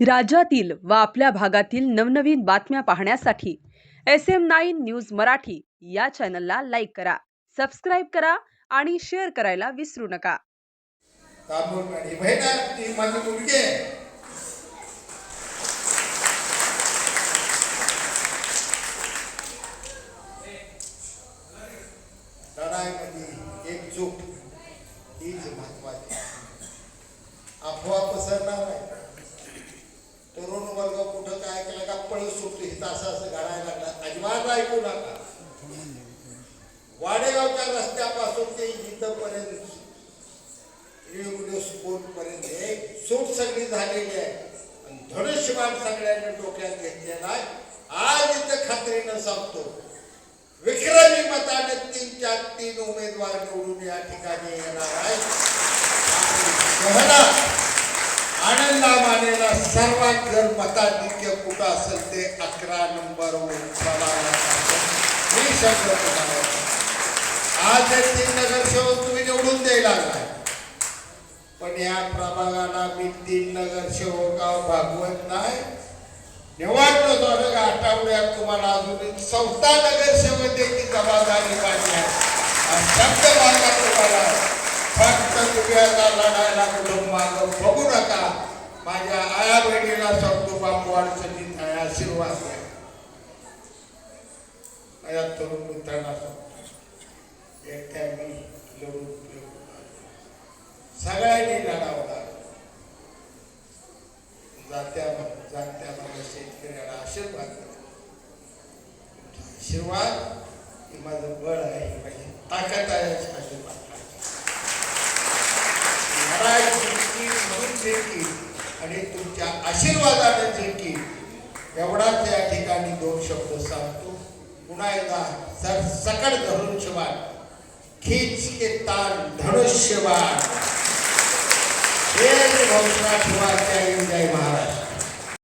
राज्यातील व आपल्या भागातील नवनवीन बातम्या पाहण्यासाठी S M nine news Marathi या चॅनलला लाईक करा सबस्क्राईब करा आणि शेअर करायला विसरू नका. ही एकजूट हीच महत्वाची. अफवा पसरणार नाही. माझं ऐकू नका. वाडेगावच्या रस्त्यापासून ते इथंपर्यंत पर्यंत एक सूट सगळी झालेली आहे. आणि धनुष्यबाण सगळ्यांनी डोक्यात घेतलेला आहे. आज इथं खात्रीनं सांगतो. विक्रमी मताने तीन चार तीन उमेदवार निवडून या ठिकाणी येणार आहे शहरा आनंदा मानेला सर्वात जर मताधिक्य कुठं असेल ते अकरा नंबरवर विश्वास आज हे तीन नगरसेवक तुम्ही निवडून द्यायला लागलाय पण या प्रभागाला मी तीन नगरसेवकाव भागवत नाही. निवडणूक झालं का आठवड्यात तुम्हाला अजून एक चौथा नगरसेवक देखील जबाबदारी पाहिजे आहे. आणि शब्द माझा तुम्हाला. फक्त तुम्ही आता लढायला कुठं मागं बघू नका. माझ्या आया बहिणीला सांगतो बापू अडचणीत आशीर्वाद द्या माझ्या तरुण मित्रांना सांगतो एकट्या मी लढून सगळ्यांनी लढावं लागलं जात्या जात्या माझ्या शेतकऱ्याला आशीर्वाद आशीर्वाद हे माझं बळ आहे माझी ताकद आहे आशीर्वाद लढाई म्हणून जिंकी आणि तुमच्या आशीर्वादाने जिंकी एवढाच या ठिकाणी दोन शब्द पुन्हा एकदा सर सकड शिवाय. खींच के तार धनुष्यबाण घोषणा ठेवा त्या